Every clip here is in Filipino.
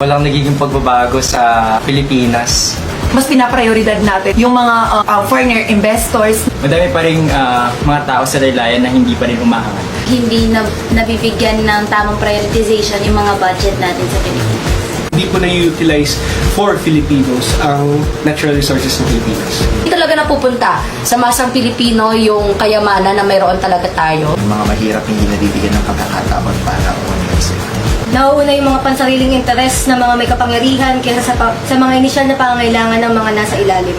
Walang nagiging pagbabago sa Pilipinas. Mas pinaprioridad natin yung mga uh, uh, foreigner investors. Madami pa rin ah, mga tao sa laylayan na hindi pa rin umahangat. hindi na, nabibigyan ng tamang prioritization yung mga budget natin sa Pilipinas. Hindi po na-utilize for Filipinos ang natural resources ng Pilipinas. Hindi talaga napupunta sa masang Pilipino yung kayamanan na mayroon talaga tayo. Yung mga mahirap hindi nabibigyan ng pagkakataon para sila. Nauuna yung mga pansariling interes ng mga may kapangyarihan kaysa sa, pa- sa mga inisyal na pangangailangan ng mga nasa ilalim.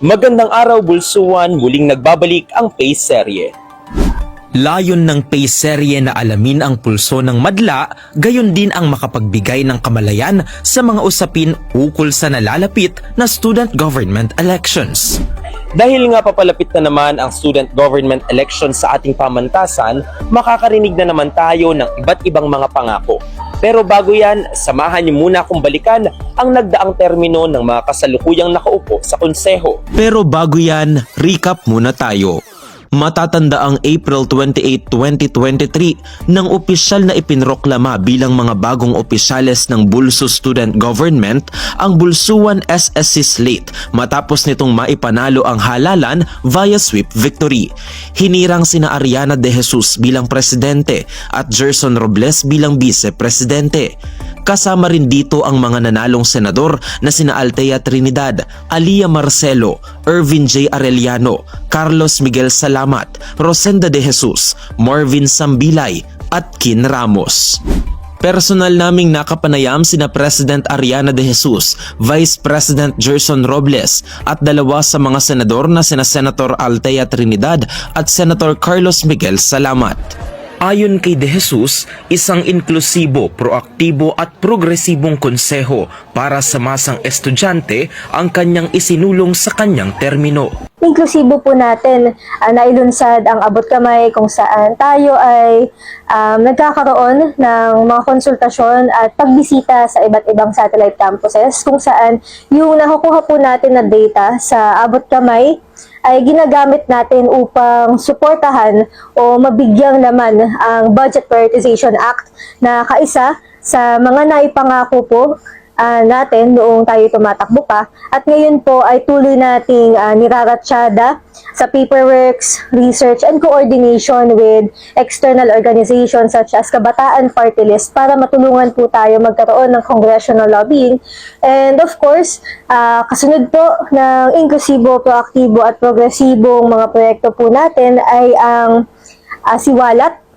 Magandang araw Bulsuan, muling nagbabalik ang Pace Serye. Layon ng Pace serye na alamin ang pulso ng madla, gayon din ang makapagbigay ng kamalayan sa mga usapin ukol sa nalalapit na student government elections. Dahil nga papalapit na naman ang student government election sa ating pamantasan, makakarinig na naman tayo ng iba't ibang mga pangako. Pero bago yan, samahan niyo muna akong balikan ang nagdaang termino ng mga kasalukuyang nakaupo sa konseho. Pero bago yan, recap muna tayo. Matatanda ang April 28, 2023 nang opisyal na ipinroklama bilang mga bagong opisyales ng Bulso Student Government ang Bulsuan SSC slate matapos nitong maipanalo ang halalan via sweep victory. Hinirang sina Ariana De Jesus bilang presidente at Gerson Robles bilang vice-presidente. Kasama rin dito ang mga nanalong senador na sina Altea Trinidad, Alia Marcelo, Irvin J. Arellano, Carlos Miguel Salamat, Rosenda de Jesus, Marvin Sambilay at Kin Ramos. Personal naming nakapanayam sina President Ariana de Jesus, Vice President Gerson Robles at dalawa sa mga senador na sina Senator Altea Trinidad at Senator Carlos Miguel Salamat. Ayon kay De Jesus, isang inklusibo, proaktibo at progresibong konseho para sa masang estudyante ang kanyang isinulong sa kanyang termino. Inklusibo po natin uh, nailunsad ang abot kamay kung saan tayo ay um, nagkakaroon ng mga konsultasyon at pagbisita sa iba't ibang satellite campuses kung saan yung nakukuha po natin na data sa abot kamay ay ginagamit natin upang suportahan o mabigyang naman ang Budget Prioritization Act na kaisa sa mga naipangako po ah, natin noong tayo tumatakbo pa. At ngayon po ay tuloy nating uh, niraratsyada sa paperworks, research, and coordination with external organizations such as Kabataan Party List para matulungan po tayo magkaroon ng congressional lobbying. And of course, ah, kasunod po ng inklusibo, proaktibo at progresibong mga proyekto po natin ay ang ah, siwalat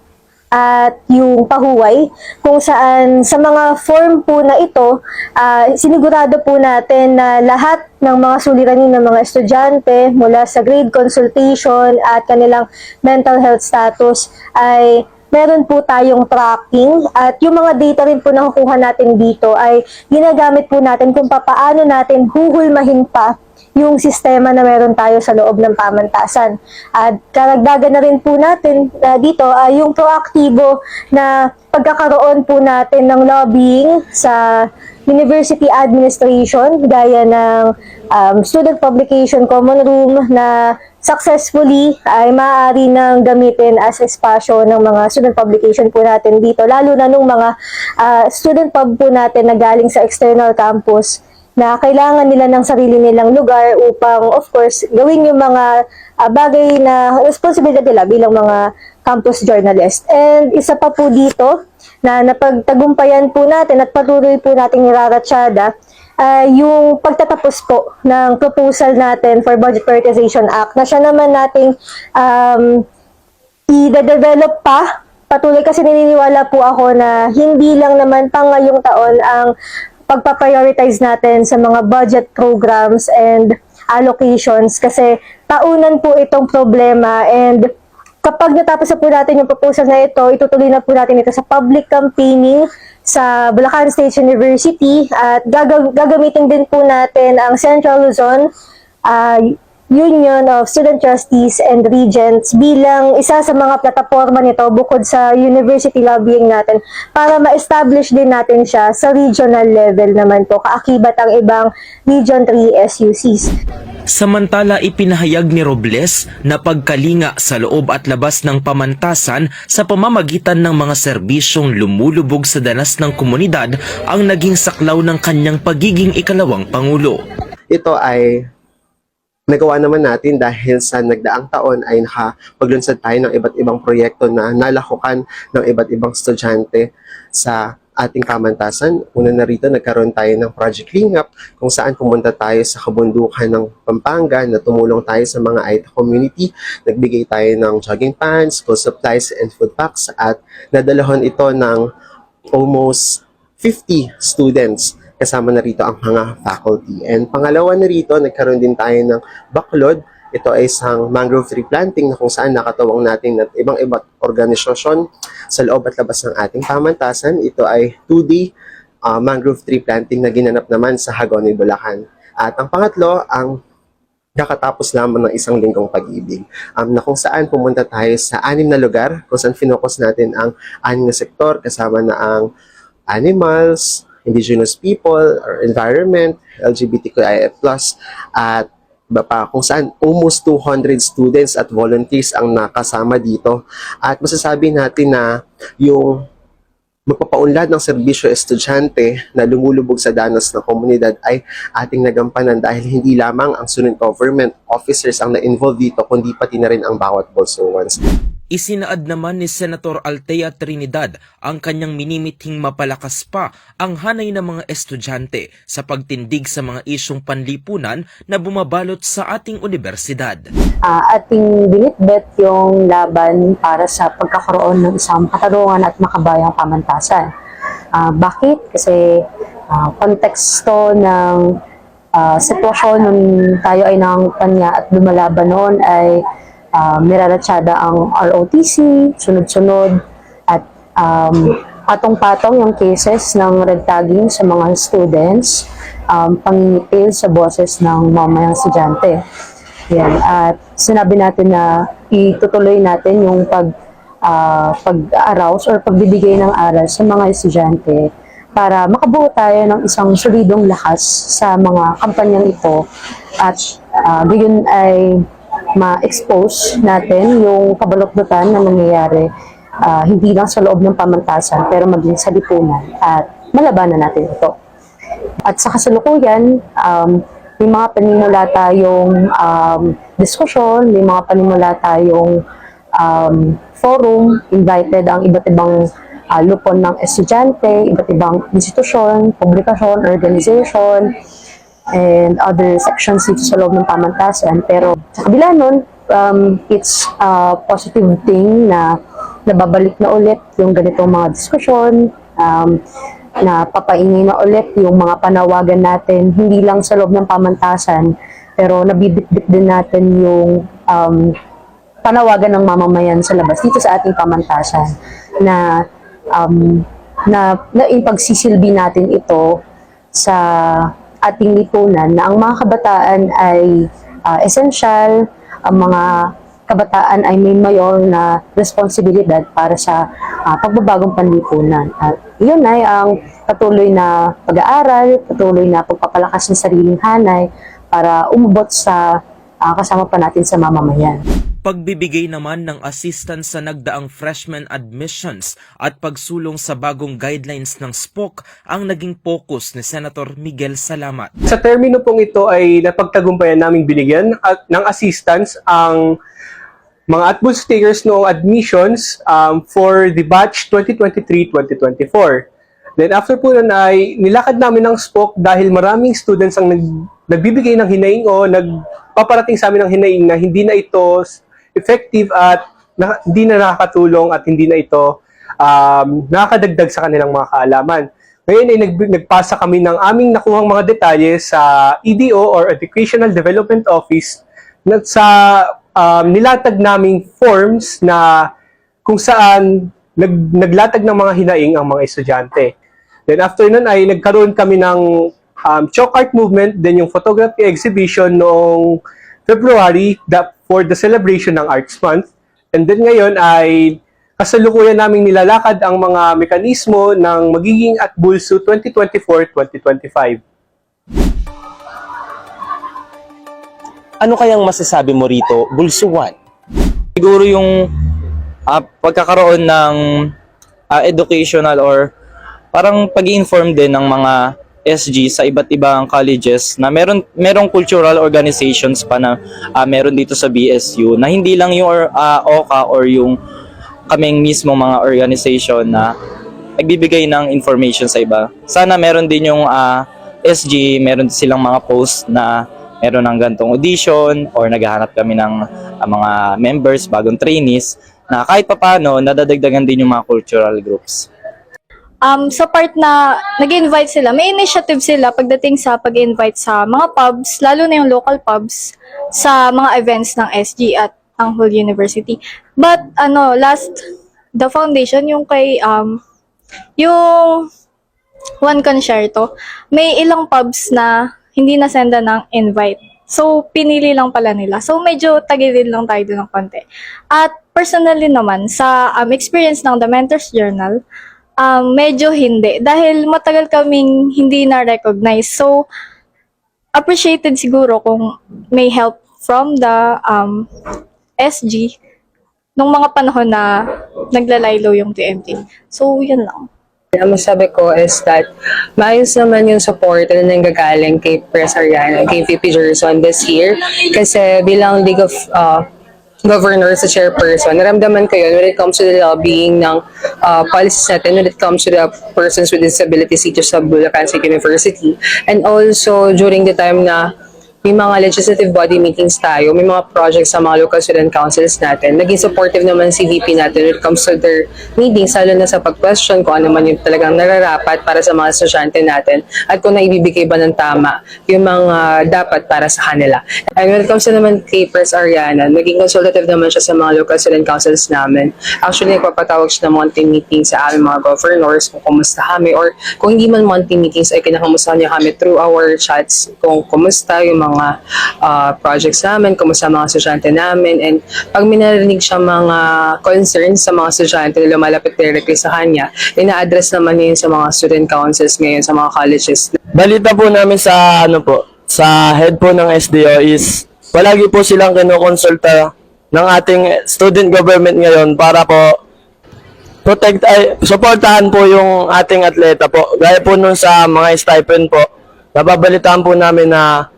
at yung pahuway kung saan sa mga form po na ito, ah, sinigurado po natin na lahat ng mga suliranin ng mga estudyante mula sa grade consultation at kanilang mental health status ay meron po tayong tracking. At yung mga data rin po na kukuha natin dito ay ginagamit po natin kung papaano natin huhulmahin pa yung sistema na meron tayo sa loob ng pamantasan. At karagdagan na rin po natin uh, dito ay yung proaktibo na pagkakaroon po natin ng lobbying sa university administration gaya ng um, Student Publication Common Room na successfully ay maaari nang gamitin as espasyo ng mga student publication po natin dito lalo na nung mga ah, student pub po natin na galing sa external campus na kailangan nila ng sarili nilang lugar upang of course gawin yung mga ah, bagay na responsibilidad nila bilang mga campus journalist. And isa pa po dito na napagtagumpayan po natin at patuloy po nating niraratsyada ay yung pagtatapos po ng proposal natin for Budget Prioritization Act na siya naman nating um, i-develop pa. Patuloy kasi naniniwala po ako na hindi lang naman pang ngayong taon ang pagpa-prioritize natin sa mga budget programs and allocations kasi taunan po itong problema and kapag natapos na po natin yung proposal na ito, itutuloy na po natin ito sa public campaigning sa Bulacan State University at gagam- gagamitin din po natin ang Central Luzon, ah, Union of Student Trustees and Regents bilang isa sa mga plataforma nito bukod sa university lobbying natin para ma-establish din natin siya sa regional level naman po kaakibat ang ibang Region 3 SUCs. Samantala ipinahayag ni Robles na pagkalinga sa loob at labas ng pamantasan sa pamamagitan ng mga serbisyong lumulubog sa danas ng komunidad ang naging saklaw ng kanyang pagiging ikalawang pangulo. ito ay nagawa naman natin dahil sa nagdaang taon ay nakapaglunsad tayo ng iba't ibang proyekto na nalakukan ng iba't ibang estudyante sa ating kamantasan. Una na rito, nagkaroon tayo ng Project Cleanup kung saan pumunta tayo sa kabundukan ng Pampanga na tumulong tayo sa mga AITA community. Nagbigay tayo ng jogging pants, school supplies, and food packs at nadalahon ito ng almost 50 students kasama na rito ang mga faculty. And pangalawa na rito, nagkaroon din tayo ng baklod. Ito ay isang mangrove tree planting na kung saan nakatawang natin at ibang ibang organisasyon sa loob at labas ng ating pamantasan. Ito ay 2D uh, mangrove tree planting na ginanap naman sa Hagonoy, Bulacan. At ang pangatlo, ang kakatapos lamang ng isang linggong pag-ibig um, na kung saan pumunta tayo sa anim na lugar kung saan finokus natin ang anim na sektor kasama na ang animals, indigenous people or environment, LGBTQIA+, at iba pa kung saan almost 200 students at volunteers ang nakasama dito. At masasabi natin na yung magpapaunlad ng serbisyo estudyante na lumulubog sa danas ng komunidad ay ating nagampanan dahil hindi lamang ang student government officers ang na-involve dito kundi pati na rin ang bawat Bolsowans. Isinaad naman ni Senator Altea Trinidad ang kanyang minimithing mapalakas pa ang hanay ng mga estudyante sa pagtindig sa mga isyong panlipunan na bumabalot sa ating universidad. Ah, ating binitbet yung laban para sa pagkakaroon ng isang katarungan at makabayang pamantasan. Ah, bakit? Kasi ah, konteksto ng ah, sitwasyon nung tayo ay nangangkanya at lumalaban noon ay uh, miraratsada ang ROTC, sunod-sunod, at um, patong-patong yung cases ng red tagging sa mga students, um, pangingipil sa boses ng mamayang estudyante. Yan. At sinabi natin na itutuloy natin yung pag ah, pag-arouse or pagbibigay ng aral sa mga estudyante para makabuo tayo ng isang solidong lakas sa mga kampanyang ito at uh, gayon ay ma-expose natin yung kabalot-butan na nangyayari ah, hindi lang sa loob ng pamantasan pero maging sa lipunan at malabanan natin ito. At sa kasalukuyan, um, may mga panimula tayong um, diskusyon, may mga panimula tayong um, forum, invited ang iba't ibang uh, lupon ng estudyante, iba't ibang institusyon, publikasyon, organization, and other sections dito sa loob ng pamantasan. Pero sa kabila nun, um, it's a positive thing na nababalik na ulit yung ganitong mga diskusyon, um, na papaingay na ulit yung mga panawagan natin, hindi lang sa loob ng pamantasan, pero nabibitbit din natin yung um, panawagan ng mamamayan sa labas dito sa ating pamantasan na um, na, na ipagsisilbi natin ito sa ating lipunan na ang mga kabataan ay ah, essential, ang mga kabataan ay may mayor na responsibilidad para sa ah, pagbabagong panlipunan. At yun ay ang patuloy na pag-aaral, patuloy na pagpapalakas ng sariling hanay para umubot sa ah, kasama pa natin sa mamamayan. Pagbibigay naman ng assistance sa nagdaang freshman admissions at pagsulong sa bagong guidelines ng SPOC ang naging focus ni Senator Miguel Salamat. Sa termino pong ito ay napagtagumpayan naming binigyan at ng assistance ang mga takers noong admissions um, for the batch 2023-2024. Then after po nun ay nilakad namin ng SPOC dahil maraming students ang nag, nagbibigay ng hinaing o nagpaparating sa amin ng hinaing na hindi na ito effective at na, hindi na nakakatulong at hindi na ito um, nakakadagdag sa kanilang mga kaalaman. Ngayon ay nag, nagpasa kami ng aming nakuhang mga detalye sa EDO or Educational Development Office na sa um, nilatag naming forms na kung saan nag, naglatag ng mga hinaing ang mga estudyante. Then after nun ay nagkaroon kami ng um, chalk art movement, then yung photography exhibition noong February the, for the celebration ng Arts Month. And then ngayon ay kasalukuyan naming nilalakad ang mga mekanismo ng magiging at Bulso 2024-2025. Ano kayang masasabi mo rito, Bulsuwan? Siguro yung ah, pagkakaroon ng ah, educational or parang pag inform din ng mga SG sa iba't ibang colleges na meron merong cultural organizations pa na ah, meron dito sa BSU na hindi lang yung ah, OCA or yung kaming mismo mga organization na nagbibigay ng information sa iba. Sana meron din yung ah, SG, meron silang mga post na meron ng gantong audition or naghahanap kami ng ah, mga members, bagong trainees na kahit papano nadadagdagan din yung mga cultural groups. Um, sa part na nag-invite sila, may initiative sila pagdating sa pag-invite sa mga pubs, lalo na yung local pubs, sa mga events ng SG at ang whole university. But, ano, last, the foundation, yung kay, um, yung One Concerto, may ilang pubs na hindi nasenda ng invite. So, pinili lang pala nila. So, medyo tagilid lang tayo dun ng konti. At personally naman, sa um, experience ng The Mentors Journal, um, medyo hindi. Dahil matagal kaming hindi na-recognize. So, appreciated siguro kung may help from the um, SG nung mga panahon na naglalaylo yung TMT. So, yun lang. Ang masabi ko is that maayos naman yung support na nanggagaling kay Pres Ariana, kay VP Gerson this year. Kasi bilang League of uh, Governor sa chairperson, naramdaman ko yun when it comes to the lobbying ng uh, policies natin, when it comes to the persons with disabilities dito sa Bulacan State University. And also, during the time na may mga legislative body meetings tayo, may mga projects sa mga local student councils natin. Naging supportive naman si VP natin when it comes to their meetings, lalo na sa pag-question kung ano man yung talagang nararapat para sa mga estudyante natin at kung naibibigay ba ng tama yung mga dapat para sa kanila. And when it comes to naman kay Pres Ariana, naging consultative naman siya sa mga local student councils namin. Actually, nagpapatawag siya ng monthly meetings sa aming mga governors kung kumusta kami or kung hindi man monthly meetings ay kinakamusta niya kami through our chats kung kumusta yung mga uh, projects namin, kumusta mga estudyante namin and pag minarinig siya mga concerns sa mga estudyante na lumalapit directly sa kanya, ina-address naman niya sa mga student councils ngayon sa mga colleges Balita po namin sa ano po, sa head po ng SDO is palagi po silang kinukonsulta ng ating student government ngayon para po protect ay suportahan po yung ating atleta po. Gaya po nun sa mga stipend po. Nababalitaan po namin na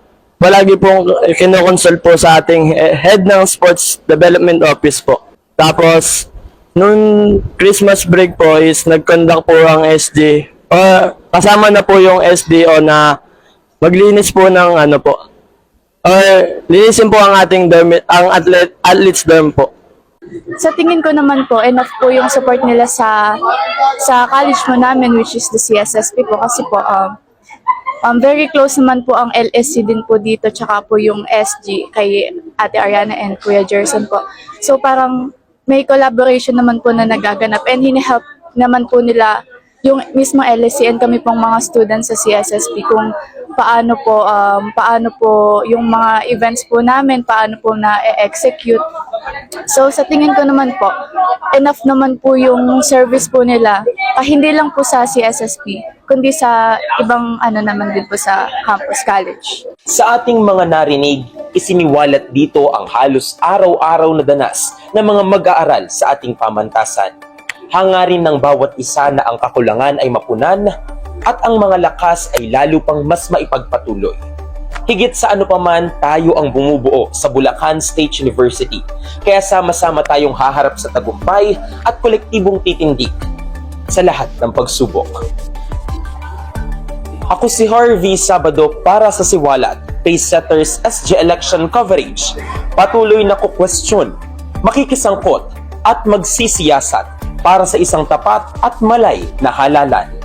palagi pong kinokonsult po sa ating eh, head ng Sports Development Office po. Tapos, nung Christmas break po is nag-conduct po ang SD o kasama na po yung SDO na maglinis po ng ano po or linisin po ang ating dorm, ang athlete, athletes dorm po. Sa tingin ko naman po, enough po yung support nila sa sa college mo namin, which is the CSSP po. Kasi po, um, um, very close naman po ang LSC din po dito, tsaka po yung SG kay Ate Ariana and Kuya Jerson po. So parang may collaboration naman po na nagaganap and hinihelp naman po nila yung mismo LSC and kami pong mga students sa CSSP kung paano po um, paano po yung mga events po namin paano po na execute so sa tingin ko naman po enough naman po yung service po nila. Ah, hindi lang po sa CSSP kundi sa ibang ano naman din po sa campus college. Sa ating mga narinig, isiniwalat dito ang halos araw-araw na danas ng mga mag-aaral sa ating pamantasan. Hangarin ng bawat isa na ang kakulangan ay mapunan at ang mga lakas ay lalo pang mas maipagpatuloy. Higit sa ano paman, tayo ang bumubuo sa Bulacan State University. Kaya sama-sama tayong haharap sa tagumpay at kolektibong titindig sa lahat ng pagsubok. Ako si Harvey Sabado para sa Siwalat, Pacesetters SG Election Coverage. Patuloy na kukwestiyon, makikisangkot at magsisiyasat para sa isang tapat at malay na halalan.